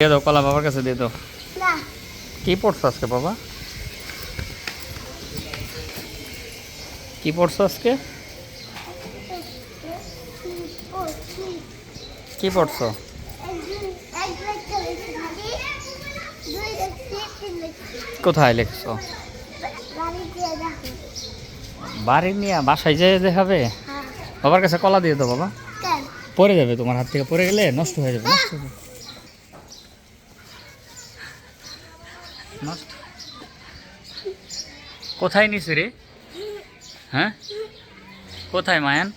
দিয়ে দাও কলা বাবার কাছে দিয়ে দাও। কি পড়ছো আজকে বাবা? কি পড়ছো আজকে? কি পড়ছো? কোথায় লিখছো? বাড়ি নিয়ে বাসায় যেয়ে দেখাবে? হ্যাঁ। বাবার কাছে কলা দিয়ে দাও বাবা। পড়ে যাবে তোমার হাত থেকে পড়ে গেলে নষ্ট হয়ে যাবে নষ্ট হয়ে যাবে। নষ্ট কোথায় নিছি রে? হ্যাঁ? কোথায় মায়ান?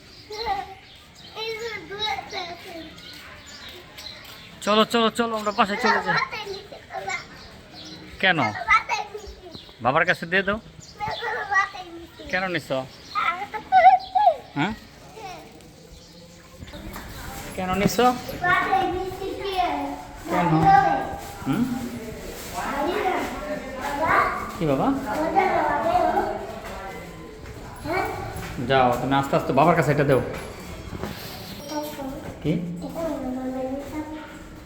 চলো চলো চলো, আমরা বাসায় চলে যাই। কেন? বাবার কাছে দিয়ে দাও। কেন নিছ? হ্যাঁ? কেন নিছ বাতাই নিচে দিয়ে কেন হুম কি বাবা? যাও, তুমি আস্তে আস্তে বাবার কাছে এটা দেও। কি?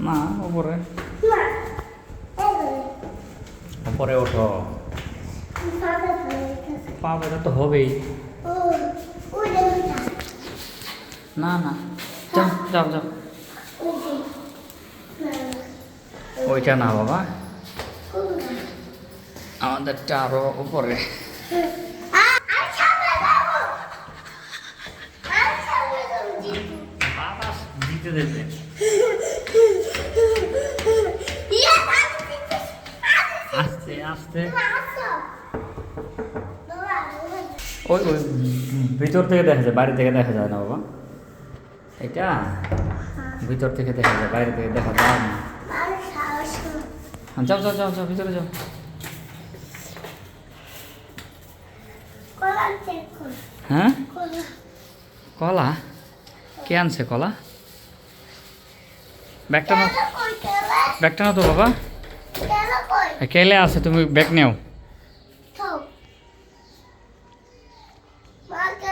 না ওপরে ওপরে ওঠো। পা ব্যথা তো হবেই। না না। যাও যাও যাও। ওইটা না বাবা। আমাদেরটা আরও উপরে। আস্তে আস্তে। ওই ওই ভিতর থেকে দেখা যায় বাইরে থেকে দেখা যায় না বাবা। এটা ভিতর থেকে দেখা যায় বাইরে থেকে দেখা যায় না। হ্যাঁ, যাও যাও যাও যাও ভিতরে যাও। হ্যাঁ? কলা। কে আনছে কলা? ব্যাগটা না ব্যাগটা না তো বাবা। কেলে আছে তুমি ব্যাগ নেও।